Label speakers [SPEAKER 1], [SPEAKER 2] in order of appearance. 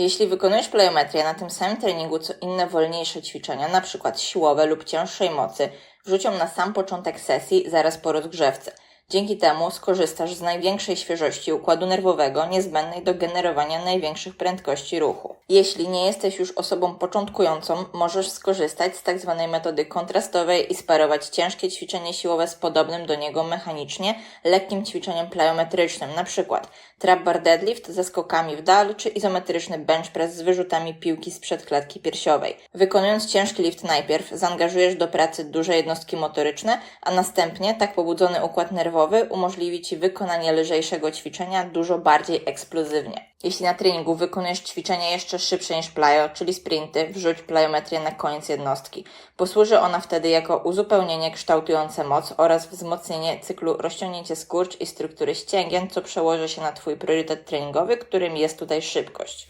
[SPEAKER 1] Jeśli wykonujesz plyometrię na tym samym treningu co inne wolniejsze ćwiczenia, np. siłowe lub cięższej mocy, wrzuć ją na sam początek sesji zaraz po rozgrzewce. Dzięki temu skorzystasz z największej świeżości układu nerwowego niezbędnej do generowania największych prędkości ruchu. Jeśli nie jesteś już osobą początkującą, możesz skorzystać z tzw. metody kontrastowej i sparować ciężkie ćwiczenie siłowe z podobnym do niego mechanicznie lekkim ćwiczeniem plyometrycznym, np. trap bar deadlift ze skokami w dal czy izometryczny bench press z wyrzutami piłki sprzed klatki piersiowej. Wykonując ciężki lift najpierw zaangażujesz do pracy duże jednostki motoryczne, a następnie tak pobudzony układ nerwowy umożliwi Ci wykonanie lżejszego ćwiczenia dużo bardziej eksplozywnie. Jeśli na treningu wykonujesz ćwiczenie jeszcze szybsze niż plyo, czyli sprinty, wrzuć plyometrię na koniec jednostki. Posłuży ona wtedy jako uzupełnienie kształtujące moc oraz wzmocnienie cyklu rozciągnięcie skurcz i struktury ścięgien, co przełoży się na Twój priorytet treningowy, którym jest tutaj szybkość.